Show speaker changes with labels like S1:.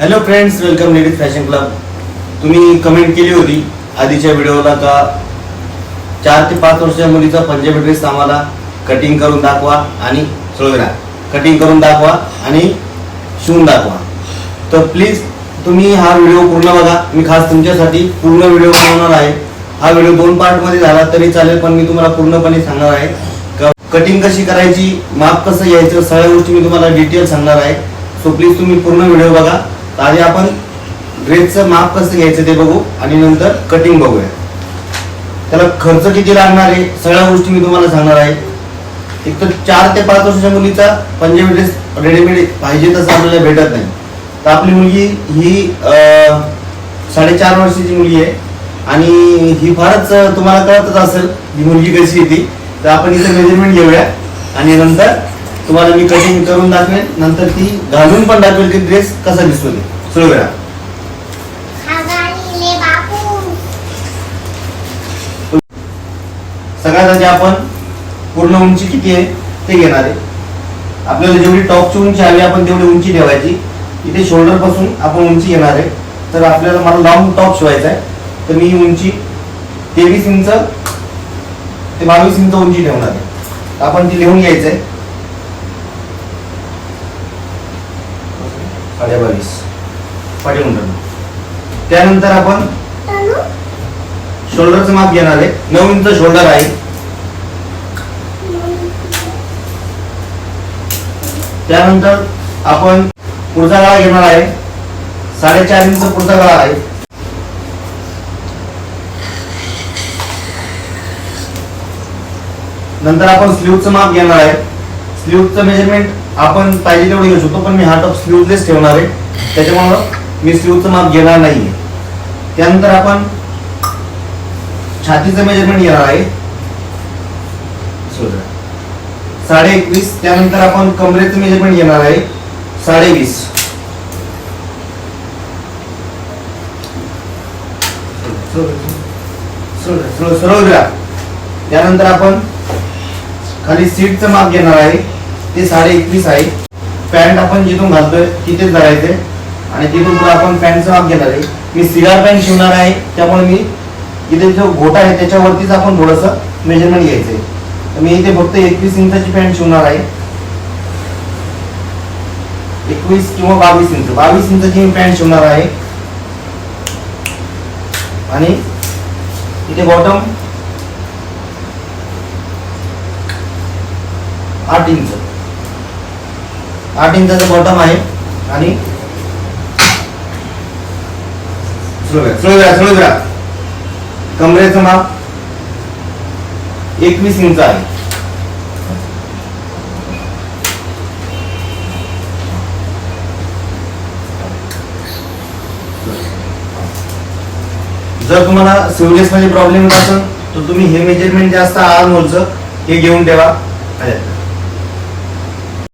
S1: Hello friends welcome ladies fashion club तुम्ही comment केली होती आधीच्या व्हिडिओला का चार ते पाच वर्षाच्या मुलीचा पंजाबी ड्रेस आम्हाला कटिंग करून दाखवा आणि सोळा कटिंग करून दाखवा आणि शिवून दाखवा. तर प्लीज तुम्ही हा व्हिडिओ पूर्ण बघा. मी खास तुमच्यासाठी पूर्ण व्हिडिओ बनवणार आहे. हा व्हिडिओ दोन पार्टमध्ये झाला तरी चालेल पण मी तुम्हाला पूर्णपणे सांगणार आहे. कटिंग कशी करायची माप कसं यायचं सगळ्या गोष्टी मी तुम्हाला डिटेल सांगणार आहे. सो प्लीज तुम्ही पूर्ण व्हिडिओ बघा. आधी आपण ड्रेसचं माप कसं घ्यायचं ते बघू आणि नंतर कटिंग बघूया. त्याला खर्च किती लागणार आहे? सगळ्या गोष्टी मी तुम्हाला सांगणार आहे. एक तर चार ते पाच वर्षाच्या मुलीचा पंजाबी ड्रेस रेडीमेड पाहिजे तसं आपल्याला भेटत नाही. तर आपली मुलगी ही अं, साडेचार वर्षाची मुलगी आहे. आणि ही फारच तुम्हाला कळतच असेल ही मुलगी कशी येते तर आपण इथे मेजरमेंट घेऊया. आणि नंतर तुम्हाला मी कटिंग करून दाखवेन नंतर ती घालून पण दाखवेल की ड्रेस कसा दिसतो ते सुरू करा. सगळ्यात आधी आपण पूर्ण उंची किती आहे ते घेणार आहे. आपल्याला जेवढी टॉपची उंची हवी आपण तेवढी उंची ठेवायची. इथे शोल्डरपासून आपण उंची घेणार आहे. तर आपल्याला मला लॉंग टॉप शिवायचा आहे. तर मी ही उंची तेवीस इंच ते बावीस इंच उंची ठेवणार आहे. आपण ती लिहून घ्यायचं आहे. साडे बावीस पाठी त्यानंतर आपण शोल्डरचं माप घेणार आहे. नऊ इंच शोल्डर आहे. त्यानंतर आपण पुढचा गळा घेणार आहे. साडेचार इंच पुढचा गळा आहे. नंतर आपण स्लीवचं माप घेणार आहे. स्लीवचं मेजरमेंट आपण पाहिजे तेवढे घेऊ शकतो पण मी हा टॉप स्लीवलेस ठेवणार आहे. त्याच्यामुळं मी स्लीवचं माप घेणार नाही त्यानंतर आपण छातीचं मेजरमेंट घेणार आहे. साडे एकवीस त्यानंतर आपण कमरेचं मेजरमेंट घेणार आहे. साडेवीस. सरळ त्यानंतर आपण खाली सीटचं माप घेणार आहे. ते साडे एकवीस आहे. पॅन्ट आपण जिथून घालतोय तिथेच धरायचे. आणि तिथून पुढे आपण पॅन्टचं माप घेणार आहे. मी सिगार पॅन्ट शिवणार आहे त्यामुळे मी इथे जो घोटा आहे त्याच्यावरतीच आपण थोडस मेजरमेंट घ्यायचंय. मी इथे फक्त एकवीस इंचाची पॅन्ट शिवणार आहे. एकवीस किंवा बावीस इंच. बावीस इंचाची मी पॅन्ट शिवणार आहे. आणि इथे बॉटम आठ इंच. आठ इंचाचं बॉटम आहे. आणि स्लो कमरेचं माप एकवीस इंच आहे. जर तुम्हाला सिवलेस मध्ये प्रॉब्लेम येत असेल तर तुम्ही हे मेजरमेंट जे असतं आर्म हे घेऊन ठेवा.